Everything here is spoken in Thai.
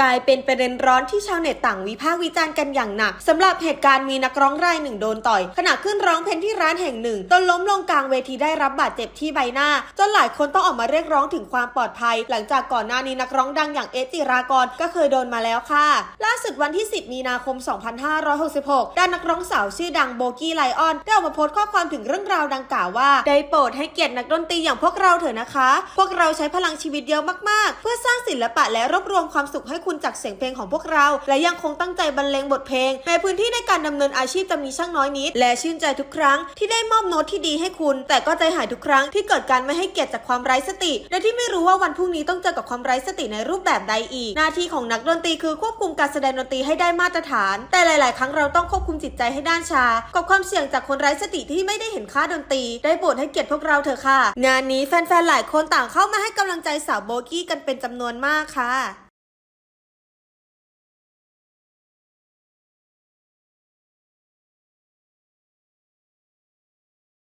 กลายเป็นประเด็นร้อนที่ชาวเน็ตต่างวิพากษ์วิจารณ์กันอย่างหนักสำหรับเหตุการณ์มีนักร้องรายหนึ่งโดนต่อย ขณะขึ้นร้องเพลงที่ร้านแห่งหนึ่งจนล้มลงกลางเวทีได้รับบาดเจ็บที่ใบหน้า จนหลายคนต้องออกมาเรียกร้องถึงความปลอดภัย หลังจากก่อนหน้านี้นักร้องดังอย่างเอสจิรากรก็เคยโดนมาแล้วค่ะ ล่าสุดวันที่ 10 มีนาคม 2566 ด้านนักร้องสาวชื่อดังโบกี้ไลออนได้ออกมาโพสต์ข้อความถึงเรื่องราวดังกล่าวว่าได้โปรดให้เกียรตินักดนตรีอย่างพวกเราเถอะนะคะ พวกเราใช้พลังชีวิตเยอะมากๆ เพื่อสร้างศิลปะและรวบรวมความสุขให้คุณจากเสียงเพลงของพวกเรา และยังคงตั้งใจบรรเลงบทเพลง ในพื้นที่ในการดำเนินอาชีพจะมีช่างน้อยนิด และชื่นใจทุกครั้งที่ได้มอบโน้ตที่ดีให้คุณ แต่ก็ใจหายทุกครั้งที่เกิดการไม่ให้เกียรติจากความไร้สติ และที่ไม่รู้ว่าวันพรุ่งนี้ต้องเจอกับความไร้สติในรูปแบบใดอีก หน้าที่ของนักดนตรีคือควบคุมการแสดงดนตรีให้ได้มาตรฐาน แต่หลาย ๆ ครั้งเราต้องควบคุมจิตใจให้ด้านชา กับความเสี่ยงจากคนไร้สติที่ไม่ได้เห็นค่าดนตรี ได้โปรดให้เกียรติพวกเราเถอะค่ะ งานนี้แฟน ๆ หลายคนต่างเข้ามาให้กำลังใจสาวโบกี้กันเป็นจำนวนมากค่ะ